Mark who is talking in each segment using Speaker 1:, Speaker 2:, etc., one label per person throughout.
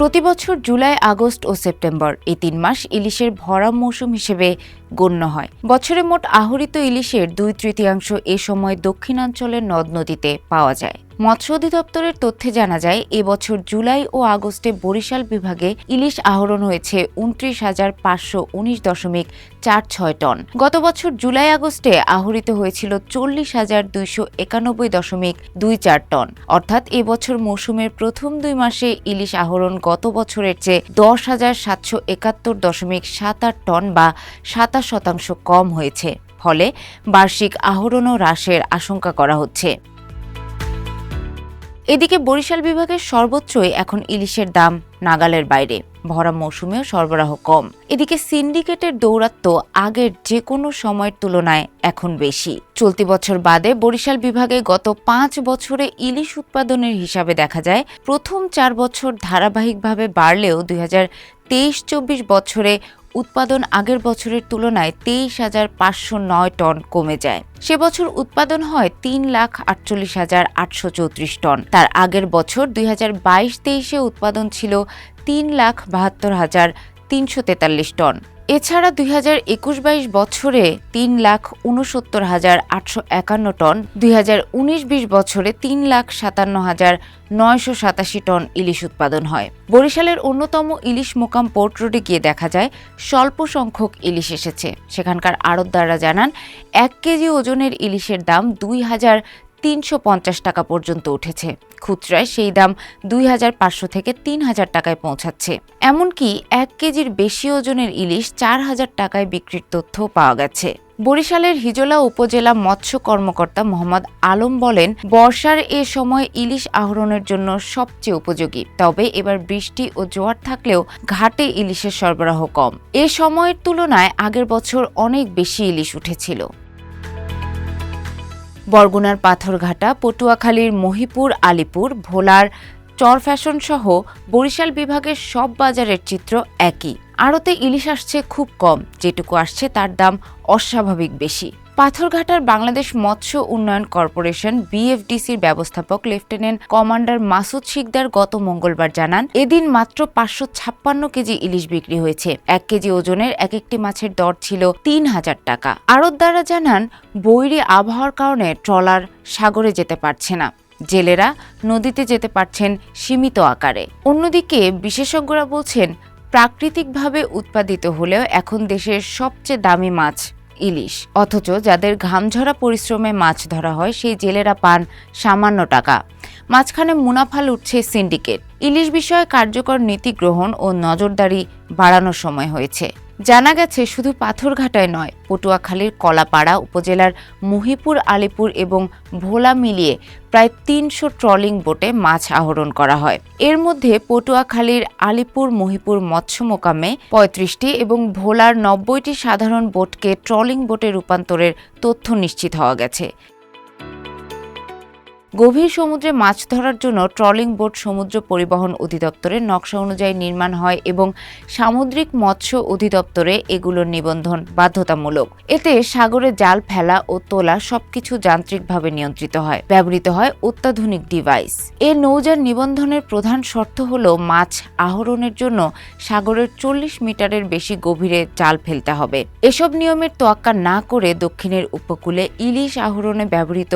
Speaker 1: প্রতি বছর জুলাই, আগস্ট ও সেপ্টেম্বর এই তিন মাস ইলিশের ভরা মৌসুম হিসেবে গণ্য হয়। বছরে মোট আহরিত ইলিশের দুই তৃতীয়াংশ এ সময় দক্ষিণাঞ্চলের নদ নদীতে পাওয়া যায়। মৎস্য অধিদপ্তরের তথ্যে জানা যায়, এবছর জুলাই ও আগস্টে বরিশাল বিভাগে ইলিশ আহরণ হয়েছে উনত্রিশ হাজার পাঁচশো উনিশ দশমিক চার ছয় টন। গত বছর জুলাই আগস্টে আহরিত হয়েছিল চল্লিশ হাজার দুইশো একানব্বই দশমিক দুই চার টন। অর্থাৎ এবছর মৌসুমের প্রথম দুই মাসে ইলিশ আহরণ গত বছরের চেয়ে দশ হাজার সাতশো একাত্তর দশমিক সাত আট টন বা সাতাশ শতাংশ কম হয়েছে। ফলে বার্ষিক আহরণও হ্রাসের আশঙ্কা করা হচ্ছে। এদিকে বরিশাল বিভাগের সর্বোচ্চই এখন ইলিশের দাম নাগালের বাইরে। ভরা মৌসুমেও সরবরাহ কম। এদিকে সিন্ডিকেটের দৌরাত্ম্য আগের যে কোনো সময়ের তুলনায় এখন বেশি। চলতি বছর বাদে বরিশাল বিভাগে গত পাঁচ বছরে ইলিশ উৎপাদনের হিসাবে দেখা যায়, প্রথম চার বছর ধারাবাহিকভাবে বাড়লেও দুই হাজার তেইশ চব্বিশ বছরে উৎপাদন আগের বছরের তুলনায় তেইশ হাজার পাঁচশো নয় টন কমে যায়। সে বছর উৎপাদন হয় তিন লাখ আটচল্লিশ হাজার আটশো চৌত্রিশ টন। তার আগের বছর দুই হাজার বাইশ তেইশে উৎপাদন ছিল তিন লাখ বাহাত্তর হাজার তিনশো তেতাল্লিশ টন। এছাড়া দুই হাজার একুশ বাইশ বছরে তিন লাখ উনসত্তর হাজার আটশো একান্ন টন, দুই হাজার উনিশ বিশ বছরে তিন লাখ সাতান্ন হাজার নয়শো সাতাশি টন ইলিশ উৎপাদন হয়। বরিশালের অন্যতম ইলিশ মোকাম পোর্ট রোডে গিয়ে দেখা যায়, স্বল্প সংখ্যক ইলিশ এসেছে। সেখানকার আড়তদাররা জানান, এক কেজি ওজনের ইলিশের দাম দুই হাজার তিনশো পঞ্চাশ টাকা পর্যন্ত উঠেছে। খুচরায় সেই দাম দুই হাজার পাঁচশো থেকে তিন হাজার টাকায় পৌঁছাচ্ছে। এমনকি এক কেজির বেশি ওজনের ইলিশ চার হাজার টাকায় বিক্রির তথ্য পাওয়া গেছে। বরিশালের হিজলা উপজেলা মৎস্য কর্মকর্তা মোহাম্মদ আলম বলেন, বর্ষার এ সময় ইলিশ আহরণের জন্য সবচেয়ে উপযোগী। তবে এবার বৃষ্টি ও জোয়ার থাকলেও ঘাটে ইলিশের সরবরাহ কম। এ সময়ের তুলনায় আগের বছর অনেক বেশি ইলিশ উঠেছিল। বরগুনার পাথরঘাটা, পটুয়াখালীর মহিপুর, আলিপুর, ভোলার চর ফ্যাশন সহ বরিশাল বিভাগের সব বাজারের চিত্র একই। আড়তে ইলিশ আসছে খুব কম, যেটুকু আসছে তার দাম অস্বাভাবিক বেশি। পাথরঘাটার বাংলাদেশ মৎস্য উন্নয়ন কর্পোরেশন বিএফডিসির ব্যবস্থাপক লেফটেন্যান্ট কমান্ডার মাসুদ শিকদার গত মঙ্গলবার জানান, এদিন মাত্র পাঁচশো ছাপ্পান্ন কেজি ইলিশ বিক্রি হয়েছে। এক কেজি ওজনের এক একটি মাছের দর ছিল তিন হাজার টাকা। আড়তদাররা জানান, বৈরী আবহাওয়ার কারণে ট্রলার সাগরে যেতে পারছে না। জেলেরা নদীতে যেতে পারছেন সীমিত আকারে। অন্যদিকে বিশেষজ্ঞরা বলছেন, প্রাকৃতিকভাবে উৎপাদিত হলেও এখন দেশের সবচেয়ে দামি মাছ ইলিশ। অথচ যাদের ঘামঝরা পরিশ্রমে মাছ ধরা হয়, সেই জেলেরা পান সামান্য টাকা। মাঝখানে মুনাফা লুটছে সিন্ডিকেট। ইলিশ বিষয়ে কার্যকর নীতি গ্রহণ ও নজরদারি বাড়ানোর সময় হয়েছে। জানা গেছে শুধু পাথরঘাটায় নয়, পটুয়াখালীর কলাপাড়া উপজেলার মহিপুর, আলিপুর এবং ভোলা মিলিয়ে প্রায় তিনশো ট্রলিং বোটে মাছ আহরণ করা হয়। এর মধ্যে পটুয়াখালীর আলিপুর, মহিপুর মৎস্য মোকামে পঁয়ত্রিশটি এবং ভোলার নব্বইটি সাধারণ বোটকে ট্রলিং বোটে রূপান্তরের তথ্য নিশ্চিত হওয়া গেছে। গভীর সমুদ্রে মাছ ধরার জন্য ট্রলিং বোট সমুদ্র পরিবহন অধিদপ্তরের নকশা অনুযায়ী নির্মাণ হয় এবং সামুদ্রিক মৎস্য অধিদপ্তরে এগুলোর নিবন্ধন বাধ্যতামূলক। এতে সাগরে জাল ফেলা ও তোলা সবকিছু যান্ত্রিকভাবে নিয়ন্ত্রিত হয়। ব্যবহৃত হয় অত্যাধুনিক ডিভাইস। এ নৌযান নিবন্ধনের প্রধান শর্ত হল মাছ আহরণের জন্য সাগরের চল্লিশ মিটারের বেশি গভীরে জাল ফেলতে হবে। এসব নিয়মের তোয়াক্কা না করে দক্ষিণের উপকূলে ইলিশ আহরণে ব্যবহৃত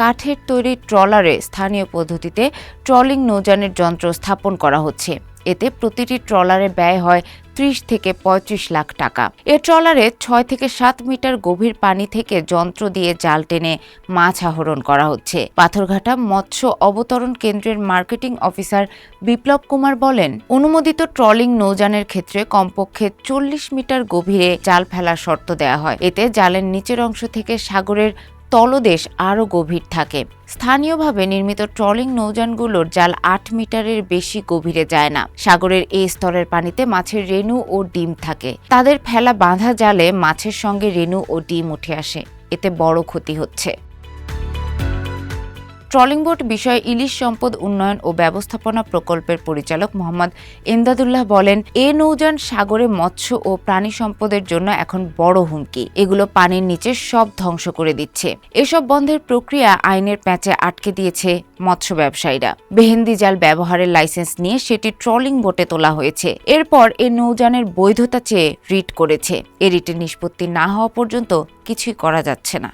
Speaker 1: কাঠের তৈরি ট্রলারে স্থানীয় পদ্ধতিতে ট্রলিং নৌযানের যন্ত্র স্থাপন করা হচ্ছে। এতে প্রতিটি ট্রলারে ব্যয় হয় ত্রিশ থেকে পঁয়ত্রিশ লাখ টাকা। এ ট্রলারে ছয় থেকে সাত মিটার গভীর পানি থেকে যন্ত্র দিয়ে জাল টেনে মাছ আহরণ করা হচ্ছে। পাথরঘাটা মৎস্য অবতরণ কেন্দ্রের মার্কেটিং অফিসার বিপ্লব কুমার বলেন, অনুমোদিত ট্রলিং নৌযানের ক্ষেত্রে কমপক্ষে চল্লিশ মিটার গভীরে জাল ফেলার শর্ত দেওয়া হয়। এতে জালের নিচের অংশ থেকে সাগরের তলদেশ আরও গভীর থাকে। স্থানীয়ভাবে নির্মিত ট্রলিং নৌযানগুলোর জাল আট মিটারের বেশি গভীরে যায় না। সাগরের এই স্তরের পানিতে মাছের রেণু ও ডিম থাকে। তাদের ফেলা বাঁধা জালে মাছের সঙ্গে রেণু ও ডিম উঠে আসে। এতে বড় ক্ষতি হচ্ছে। ট্রলিং বোট বিষয়ে ইলিশ সম্পদ উন্নয়ন ও ব্যবস্থাপনা প্রকল্পের পরিচালক মোহাম্মদ এমদাদুল্লাহ বলেন, এ নৌযান সাগরে মৎস্য ও প্রাণী সম্পদের জন্য এখন বড় হুমকি। এগুলো পানির নিচে সব ধ্বংস করে দিচ্ছে। এসব বন্ধের প্রক্রিয়া আইনের প্যাঁচে আটকে দিয়েছে মৎস্য ব্যবসায়ীরা। বেহেন্দি জাল ব্যবহারের লাইসেন্স নিয়ে সেটি ট্রলিং বোটে তোলা হয়েছে। এরপর এ নৌযানের বৈধতা চেয়ে রিট করেছে। এ রিটের নিষ্পত্তি না হওয়া পর্যন্ত কিছুই করা যাচ্ছে না।